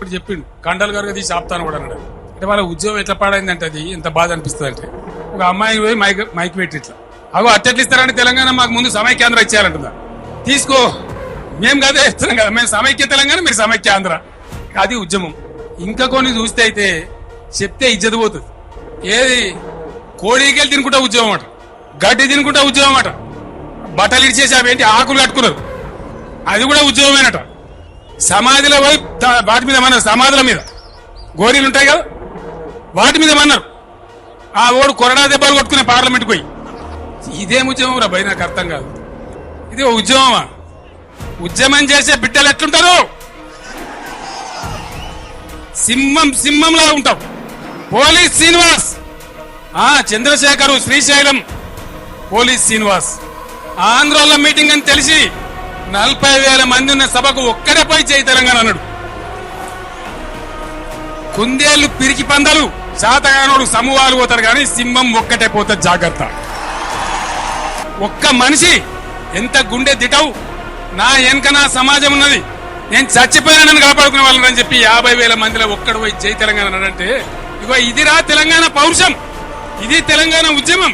ఇప్పుడు చెప్పిండు. కండలు గారు తీసి ఆపుతాను కూడా అన్నాడు. అంటే వాళ్ళ ఉద్యోగం ఎట్లా పాడైందంటే అది ఎంత బాధ అనిపిస్తుంది అంటే ఒక అమ్మాయి పోయి మైక్ మైక్ పెట్టి ఇట్లా. అగో అట్టెట్లు ఇస్తారని తెలంగాణ మాకు ముందు సమైక్యాంధ్ర ఇచ్చేయాలంటుందా? తీసుకో. మేము కదే ఇస్తున్నాం కదా. మేము సమైక్య తెలంగాణ మీరు సమైక్య ఆంధ్ర అది ఉద్యమం. ఇంకా కొన్ని చూస్తే అయితే చెప్తే ఇజ్జత పోతుంది. ఏది? కోడికెళ్ళి తినుకుంటా ఉద్యమం అట. గడ్డి తినుకుంటా ఉద్యమం అట. బట్టలు ఇచ్చేసి ఏంటి ఆకులు కట్టుకున్నారు. అది కూడా ఉద్యమమేనట. సమాధిలో పోయి వాటి మీద మన్నారు సమాధుల మీద. గోరీలు ఉంటాయి కదా? వాటి మీద మన్నారు. ఆ ఓడు కొరడా దెబ్బలు కొట్టుకునే పార్లమెంట్ పోయి. ఇదేం ఉద్యమం రా భయ నాకు అర్థం కాదు. ఇది ఉద్యమమా? ఉద్యమం చేసే బిడ్డలు ఎట్లుంటారు? సింహం సింహంలా ఉంటాం. పోలీస్ శ్రీనివాస్. ఆ చంద్రశేఖరు శ్రీశైలం పోలీస్ శ్రీనివాస్. ఆంధ్రాలో మీటింగ్ అని తెలిసి నలభై వేల మంది ఉన్న సభకు ఒక్కడే పోయి చేయి తెలంగాణ అన్నాడు. కుందేళ్ళు పిరికి పందలు శాతగానోడు సమూహాలు పోతారు కానీ సింహం ఒక్కటే పోతుంది జాగ్రత్త. ఒక్క మనిషి ఎంత గుండె దిటవు నా వెనక నా సమాజం ఉన్నది. నేను చచ్చిపోయినా నన్ను కాపాడుకునే వాళ్ళని అని చెప్పి యాభై వేల మందిలో ఒక్కడు పోయి జై తెలంగాణ అన్నాడంటే ఇగో ఇదిరా తెలంగాణ పౌరుషం ఇది తెలంగాణ ఉద్యమం.